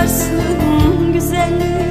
Sen varsın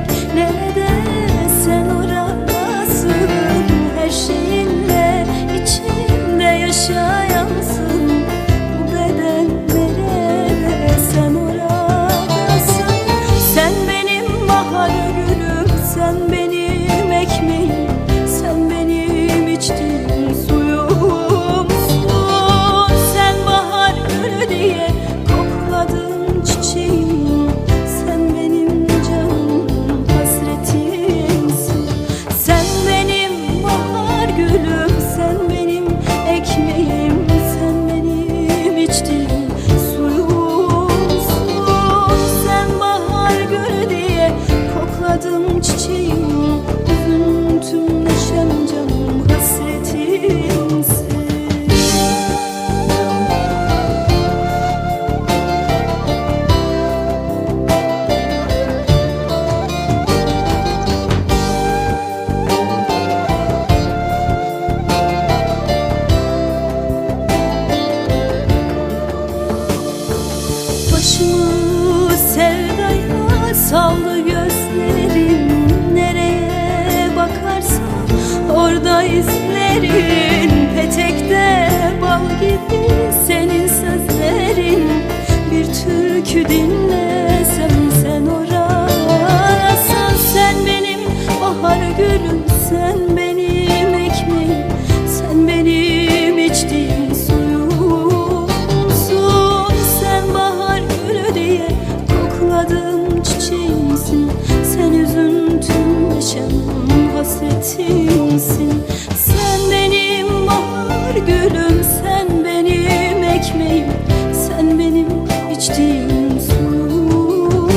sevdaya saldı gözlerim Nereye bakarsam orada izlerin Petekte bal gibi senin sözlerin. Bir türkü dinlesem sen oradasan Sen benim bahar gülüm sen benim ekmeğim Sen benim içtiğim suyumsun. Sen bahar gülü diye kokladım çiçeğimsin Sen üzüntüm neşem hasretimsin Sen benim bahar gülüm sen benim ekmeğim. Sen benim içtiğim suyumsun.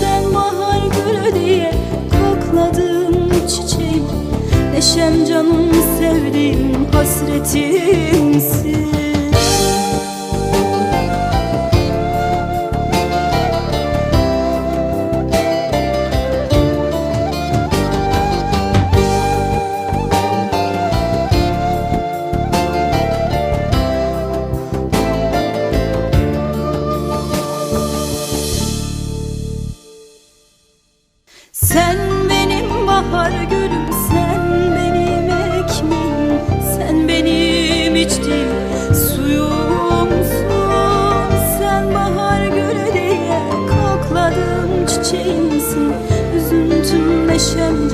Sen bahar gülü diye kokladım çiçeğim. Neşem canım sevdiğim hasretimsin Sen benim bahar gülüm Sen benim ekmeğim Sen benim içtiğim suyumsun Sen bahar gülü diye kokladım çiçeğimsin Üzüntüm neşem